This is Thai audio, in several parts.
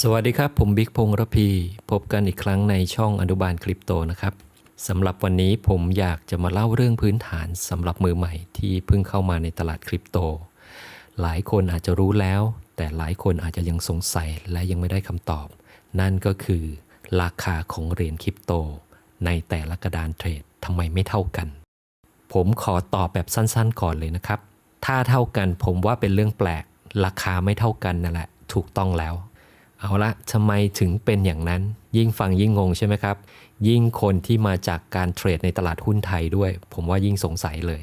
สวัสดีครับ ผมบิ๊กพงษ์ระพี พบกันอีกครั้งในช่องอนุบาลคริปโตนะครับสำหรับวันนี้ผมอยากจะมาเล่าเรื่องพื้นฐานสำหรับมือใหม่ที่เพิ่งเข้ามาในตลาดคริปโต หลายคนอาจจะรู้แล้ว แต่หลายคนอาจจะยังสงสัยและยังไม่ได้คำตอบ นั่นก็คือ ราคาของเหรียญคริปโต ในแต่ละกระดานเทรดทำไมไม่เท่ากัน ผมขอตอบแบบสั้นๆ ก่อนเลยนะครับ ถ้าเท่ากันผมว่าเป็นเรื่องแปลก ราคาไม่เท่ากันนั่นแหละ ถูกต้องแล้ว เอาละทำไมถึงเป็นอย่างนั้น ยิ่งฟังยิ่งงงใช่ไหมครับ ยิ่งคนที่มาจากการเทรดในตลาดหุ้นไทยด้วย ผมว่ายิ่งสงสัยเลย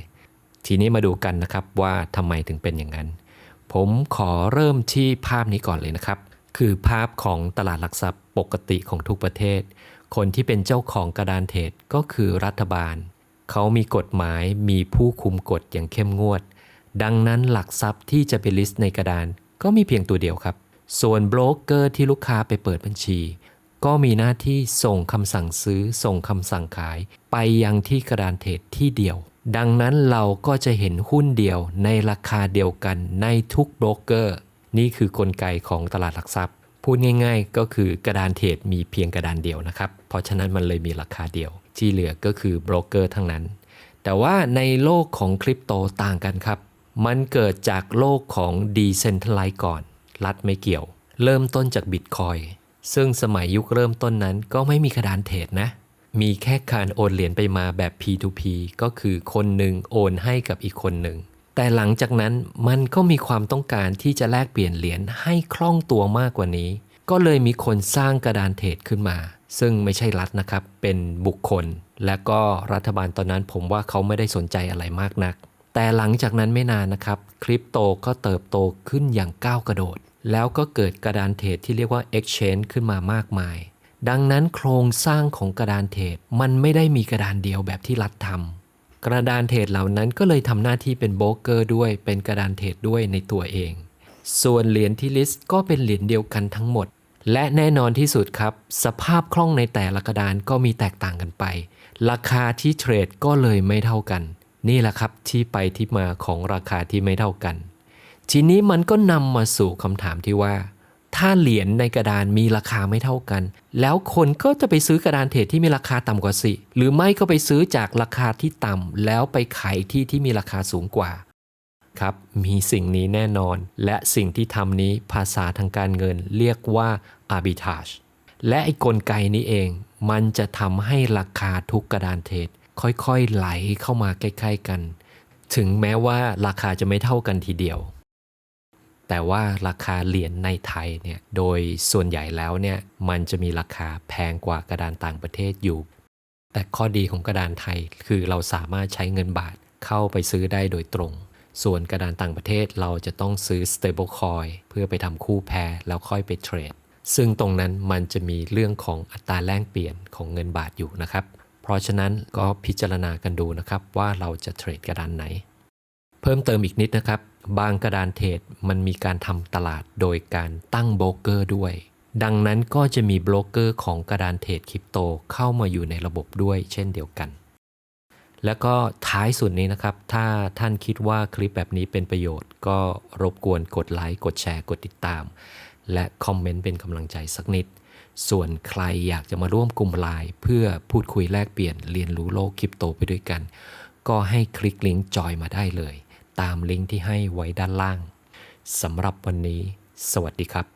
ทีนี้มาดูกันนะครับว่าทำไมถึงเป็นอย่างนั้น ผมขอเริ่มที่ภาพนี้ก่อนเลยนะครับ คือภาพของตลาดหลักทรัพย์ปกติของทุกประเทศ คนที่เป็นเจ้าของกระดานเทรดก็คือรัฐบาล เขามีกฎหมายมีผู้คุมกฎอย่างเข้มงวด ดังนั้นหลักทรัพย์ที่จะไปลิสต์ในกระดานก็มีเพียงตัวเดียวครับ ส่วนโบรกเกอร์ที่ลูกค้าไปเปิดบัญชี ก็มีหน้าที่ส่งคำสั่งซื้อ ส่งคำสั่งขาย ไปยังที่กระดานเทรดที่เดียว ดังนั้นเราก็จะเห็นหุ้นเดียวในราคาเดียวกันในทุกโบรกเกอร์ นี่คือกลไกของตลาดหลักทรัพย์ พูดง่าย ๆ ก็คือกระดานเทรดมีเพียงกระดานเดียวนะครับ เพราะฉะนั้นมันเลยมีราคาเดียว ที่เหลือก็คือโบรกเกอร์ทั้งนั้น แต่ว่าในโลกของคริปโตต่างกันครับ มันเกิดจากโลกของ Decentralized ก่อน รัฐไม่เกี่ยว เริ่มต้นจากบิตคอยซึ่งสมัยยุคเริ่มต้นนั้นก็ไม่มีกระดานเทรดนะ มีแค่การโอนเหรียญไปมาแบบ P2P ก็คือคนหนึ่งโอนให้กับอีกคนหนึ่ง แต่หลังจากนั้นมันก็มีความต้องการที่จะแลกเปลี่ยนเหรียญให้คล่องตัวมากกว่านี้ ก็เลยมีคนสร้างกระดานเทรดขึ้นมา ซึ่งไม่ใช่รัฐนะครับ เป็นบุคคล และก็รัฐบาลตอนนั้นผมว่าเขาไม่ได้สนใจอะไรมากนัก แต่หลังจากนั้นไม่นานนะครับ คริปโตก็เติบโตขึ้นอย่างก้าวกระโดด แล้วก็เกิดกระดานเทรดที่เรียกว่า Exchange ขึ้นมามากมาย ดังนั้นโครงสร้างของกระดานเทรดมันไม่ได้มีกระดานเดียวแบบที่รัฐทำกระดานเทรดเหล่านั้นก็เลยทำหน้าที่เป็นโบรกเกอร์ด้วยเป็นกระดานเทรดด้วยในตัวเอง ส่วนเหรียญที่ลิสต์ก็เป็นเหรียญเดียวกันทั้งหมด และแน่นอนที่สุดครับ สภาพคล่องในแต่ละกระดานก็มีแตกต่างกันไป ราคาที่เทรดก็เลยไม่เท่ากัน นี่แหละครับที่ไปที่มาของราคาที่ไม่เท่ากัน ทีนี้มันก็นำมาสู่คำถามที่ว่า ถ้าเหรียญในกระดานมีราคาไม่เท่ากัน แล้วคนก็จะไปซื้อกระดานเทรดที่มีราคาต่ำกว่าสิหรือไม่ก็ไปซื้อจากราคาที่ต่ำแล้วไปขายที่ที่มีราคาสูงกว่าครับมีสิ่งนี้แน่นอน และสิ่งที่ทำนี้ภาษาทางการเงินเรียกว่า arbitrage และไอ้กลไกนี้เอง มันจะทำให้ราคาทุกกระดานเทรดค่อยๆไหลเข้ามาใกล้ๆกัน ถึงแม้ว่าราคาจะไม่เท่ากันทีเดียว แต่ว่าราคาเหรียญในไทยเนี่ยโดยส่วนใหญ่แล้วเนี่ยมันจะมีราคาแพงกว่ากระดานต่างประเทศอยู่ แต่ข้อดีของกระดานไทยคือเราสามารถใช้เงินบาทเข้าไปซื้อได้โดยตรง ส่วนกระดานต่างประเทศเราจะต้องซื้อ stable coin เพื่อไปทำคู่แพรแล้วค่อยไปเทรด ซึ่งตรงนั้นมันจะมีเรื่องของอัตราแลกเปลี่ยนของเงินบาทอยู่นะครับ เพราะฉะนั้นก็พิจารณากันดูนะครับว่าเราจะเทรดกระดานไหน เพิ่มเติมอีกนิดนะครับ บางกระดานเทรดมันมีการทำตลาดโดยการตั้งโบรกเกอร์ด้วย ดังนั้นก็จะมีโบรกเกอร์ของกระดานเทรดคริปโตเข้ามาอยู่ในระบบด้วยเช่นเดียวกัน แล้วก็ท้ายสุดนี้นะครับ ถ้าท่านคิดว่าคลิปแบบนี้เป็นประโยชน์ ก็รบกวนกดไลค์กดแชร์กดติดตาม และคอมเมนต์เป็นกำลังใจสักนิด ส่วนใครอยากจะมาร่วมกลุ่มไลน์เพื่อพูดคุยแลกเปลี่ยนเรียนรู้โลกคริปโตไปด้วยกัน ก็ให้คลิกลิงก์จอยมาได้เลย ตามลิงก์ที่ให้ไว้ด้านล่างสำหรับวันนี้ สวัสดีครับ